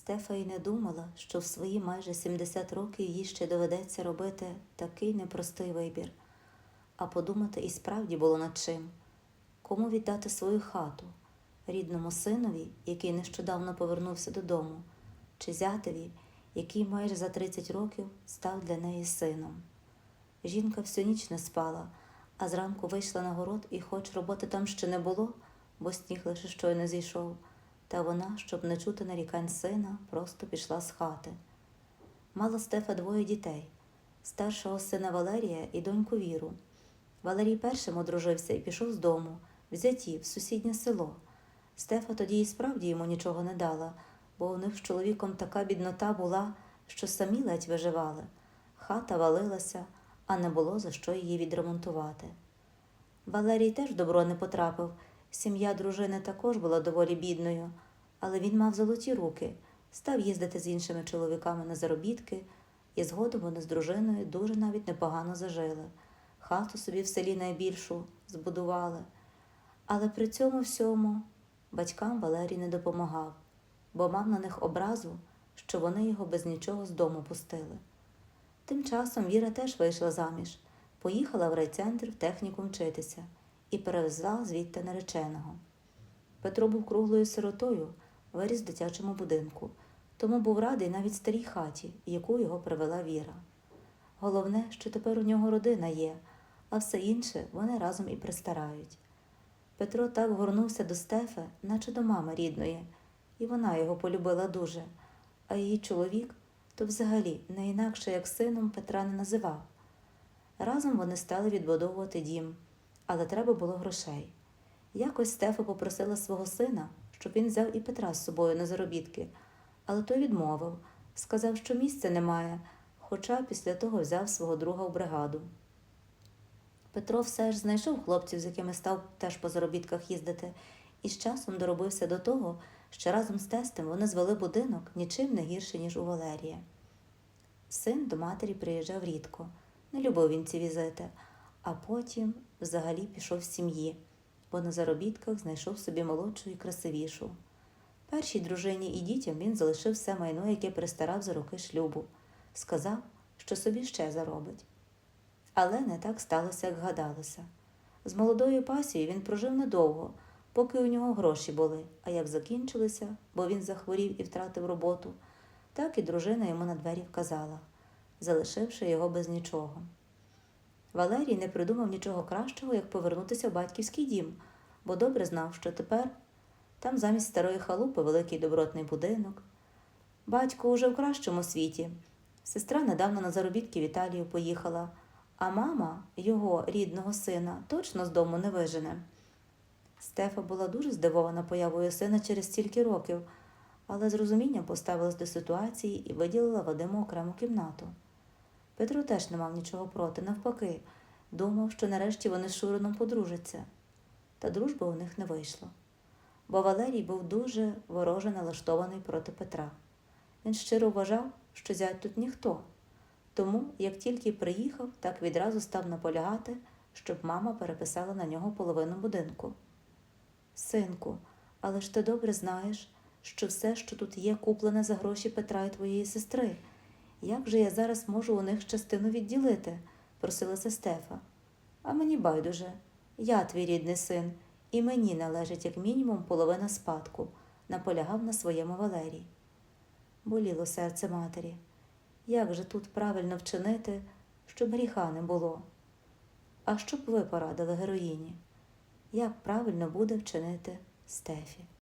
Стефа й не думала, що в свої майже 70 років їй ще доведеться робити такий непростий вибір. А подумати і справді було над чим. Кому віддати свою хату? Рідному синові, який нещодавно повернувся додому, чи зятеві, який майже за 30 років став для неї сином. Жінка всю ніч не спала, а зранку вийшла на город, і хоч роботи там ще не було, бо сніг лише щойно зійшов, та вона, щоб не чути нарікань сина, просто пішла з хати. Мала Стефа двоє дітей старшого сина Валерія і доньку Віру. Валерій першим одружився і пішов з дому, в зяті, в сусіднє село. Стефа тоді і справді йому нічого не дала, бо у них з чоловіком така біднота була, що самі ледь виживали. Хата валилася, а не було за що її відремонтувати. Валерій теж добро не потрапив. Сім'я дружини також була доволі бідною, але він мав золоті руки, став їздити з іншими чоловіками на заробітки, і згодом вони з дружиною дуже навіть непогано зажили. Хату собі в селі найбільшу збудували. Але при цьому всьому батькам Валерій не допомагав, бо мав на них образу, що вони його без нічого з дому пустили. Тим часом Віра теж вийшла заміж, поїхала в райцентр в техніку вчитися і перевезла звідти нареченого. Петро був круглою сиротою, виріс в дитячому будинку, тому був радий навіть старій хаті, яку його привела Віра. Головне, що тепер у нього родина є, а все інше вони разом і пристарають. Петро так горнувся до Стефи, наче до мами рідної, і вона його полюбила дуже, а її чоловік то взагалі не інакше як сином Петра не називав. Разом вони стали відбудовувати дім, але треба було грошей. Якось Стефа попросила свого сина, щоб він взяв і Петра з собою на заробітки, але той відмовив, сказав, що місця немає, хоча після того взяв свого друга в бригаду. Петро все ж знайшов хлопців, з якими став теж по заробітках їздити, і з часом доробився до того, що разом з тестем вони звели будинок нічим не гірше, ніж у Валерія. Син до матері приїжджав рідко, не любив він ці візити, а потім взагалі пішов з сім'ї, бо на заробітках знайшов собі молодшу і красивішу. Першій дружині і дітям він залишив все майно, яке пристарав за роки шлюбу, сказав, що собі ще заробить. Але не так сталося, як гадалося. З молодою пасією він прожив недовго, поки у нього гроші були, а як закінчилися, бо він захворів і втратив роботу, так і дружина йому на двері вказала, залишивши його без нічого. Валерій не придумав нічого кращого, як повернутися в батьківський дім, бо добре знав, що тепер там замість старої халупи великий добротний будинок. Батько уже в кращому світі. Сестра недавно на заробітки в Італію поїхала, а мама його рідного сина точно з дому не вижене. Стефа була дуже здивована появою сина через стільки років, але з розумінням поставилась до ситуації і виділила Вадиму окрему кімнату. Петро теж не мав нічого проти, навпаки, думав, що нарешті вони з Шурином подружаться. Та дружби у них не вийшло. Бо Валерій був дуже вороже налаштований проти Петра. Він щиро вважав, що зять тут ніхто. Тому, як тільки приїхав, так відразу став наполягати, щоб мама переписала на нього половину будинку. Синку, але ж ти добре знаєш, що все, що тут є, куплене за гроші Петра і твоєї сестри. Як же я зараз можу у них частину відділити? просилася Стефа. А мені байдуже, я твій рідний син, і мені належить як мінімум половина спадку, наполягав на своєму Валерій. Боліло серце матері. Як же тут правильно вчинити, щоб гріха не було? А що б ви порадили героїні? Як правильно буде вчинити Стефі?